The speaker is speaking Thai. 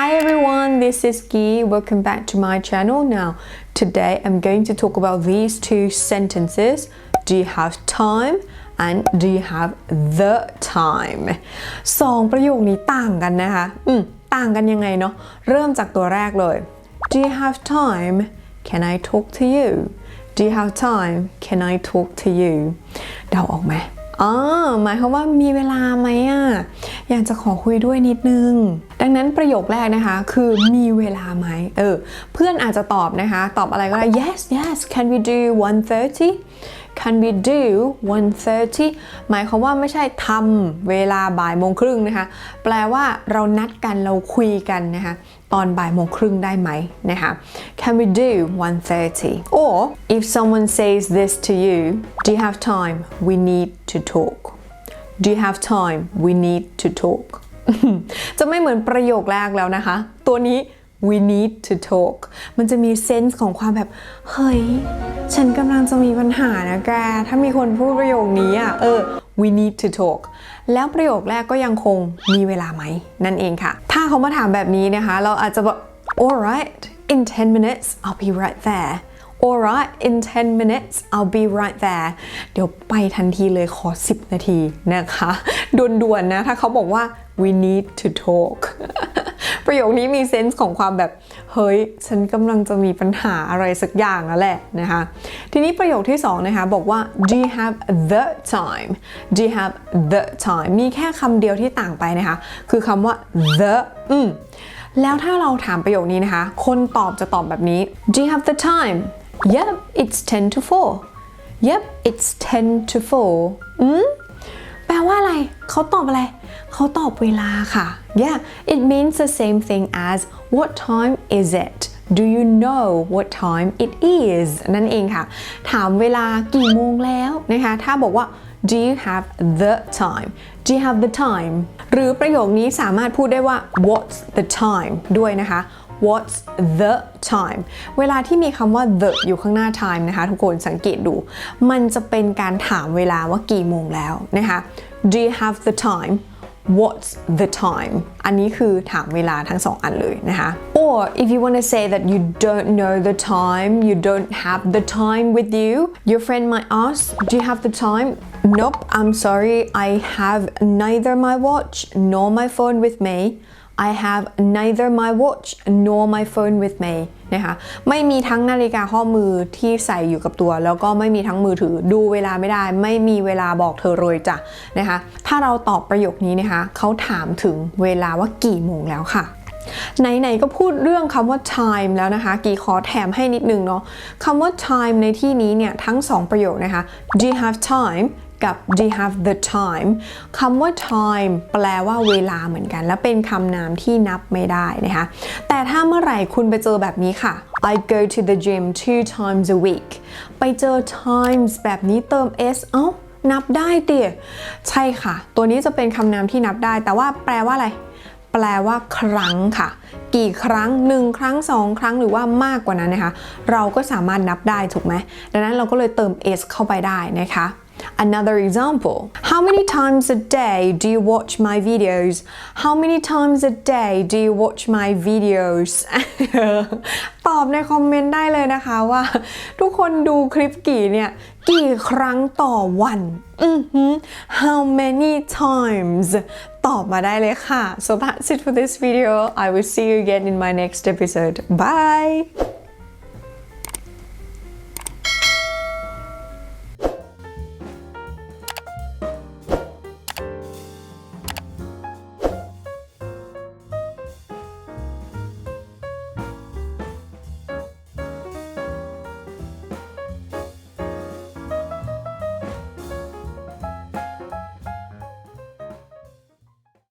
Hi everyone, this is Gi. Welcome back to my channel. Now, today I'm going to talk about these two sentences. Do you have time? and do you have the time สองประโยคนี้ต่างกันนะคะ อืม ต่างกันยังไงเนาะ เริ่มจากตัวแรกเลย Do you have time? Can I talk to you? Do you have time? Can I talk to you? เดาออกไหมอ๋อหมายความว่ามีเวลาไหมอะ อยากจะขอคุยด้วยนิดนึง ดังนั้นประโยคแรกนะคะ คือมีเวลาไหมเออเพื่อนอาจจะตอบนะคะ ตอบอะไรก็ได้ yes yes can we do 1:30 can we do 1:30 หมายความว่าไม่ใช่ทำเวลาบ่ายโมงครึ่งนะคะ แปลว่าเรานัดกันเราคุยกันนะคะตอนบ่ายโมงครึ่งได้ไหมนะคะ Can we do 1:30 or if someone says this to you do you have time we need to talk do you have time we need to talk จะไม่เหมือนประโยคแรกแล้วนะคะ ตัวนี้ we need to talk มันจะมีเซนส์ของความแบบ เฮ้ย ฉันกำลังจะมีปัญหานะแก ถ้ามีคนพูดประโยคนี้อะ เออ we need to talk แล้วประโยคแรกก็ยังคงมีเวลาไหม นั่นเองค่ะ ถ้าเขามาถามแบบนี้นะคะ เราอาจจะบอก alright in 10 minutes I'll be right there alright in 10 minutes I'll be right there เดี๋ยวไปทันทีเลยขอ 10 นาทีนะคะด่วนๆนะถ้าเขาบอกว่า we need to talk ประโยคนี้มีเซนส์ของความแบบ เฮ้ย ฉันกำลังจะมีปัญหาอะไรสักอย่างแล้วแหละนะคะ ทีนี้ประโยคที่2นะคะบอกว่า do you have the time do you have the time มีแค่คำเดียวที่ต่างไปนะคะ คือคำว่า the อืมแล้วถ้าเราถามประโยคนี้นะคะ คนตอบจะตอบแบบนี้ do you have the time yep it's 10 to 4 yep it's 10 to 4อืมแปลว่าอะไร เขาตอบอะไร เขาตอบเวลาค่ะ yeah it means the same thing as what time is it do you know what time it is นั่นเองค่ะ ถามเวลากี่โมงแล้วนะคะ ถ้าบอกว่า do you have the time do you have the time หรือประโยคนี้สามารถพูดได้ว่า what's the time ด้วยนะคะ What's the time เวลาที่มีคำว่า the อยู่ข้างหน้า time นะคะ ทุกคนสังเกตดู มันจะเป็นการถามเวลาว่ากี่โมงแล้วนะคะ Do you have the time What's the time อันนี้คือถามเวลาทั้งสองอันเลยนะคะ or if you want to say that you don't know the time you don't have the time with you your friend might ask do you have the time nope I'm sorry I have neither my watch nor my phone with me I have neither my watch nor my phone with me นะคะไม่มีทั้งนาฬิกาข้อมือที่ใส่อยู่กับตัว แล้วก็ไม่มีทั้งมือถือดูเวลาไม่ได้ ไม่มีเวลาบอกเธอเลยจ้ะนะคะถ้าเราตอบประโยคนี้นะคะเขาถามถึงเวลาว่ากี่โมงแล้วค่ะไหนๆก็พูดเรื่องคำว่า time แล้วนะคะ กีขอแถมให้นิดนึงเนาะคำว่า time ในที่นี้เนี่ยทั้งสองประโยคนะคะ do you have time กับ do you have the time คำว่า time แปลว่าเวลาเหมือนกัน และเป็นคำนามที่นับไม่ได้นะคะ แต่ถ้าเมื่อไหร่คุณไปเจอแบบนี้ค่ะ I go to the gym two times a week ไปเจอ times แบบนี้เติม s เอ้านับได้เตี๋ยใช่ค่ะ ตัวนี้จะเป็นคำนามที่นับได้ แต่ว่าแปลว่าอะไร แปลว่าครั้งค่ะ กี่ครั้ง 1 ครั้ง 2 ครั้งหรือว่ามากกว่านั้นนะคะ เราก็สามารถนับได้ถูกไหมดังนั้นเราก็เลยเติม s เข้าไปได้นะคะ Another example How many times a day do you watch my videos How many times a day do you watch my videos ตอบในคอมเมนต์ได้เลยนะคะว่า ทุกคนดูคลิปกี่เนี่ย กี่ครั้งต่อวันอือ How many times ตอบมาได้เลยค่ะ So that's it for this video I will see you again in my next episode Bye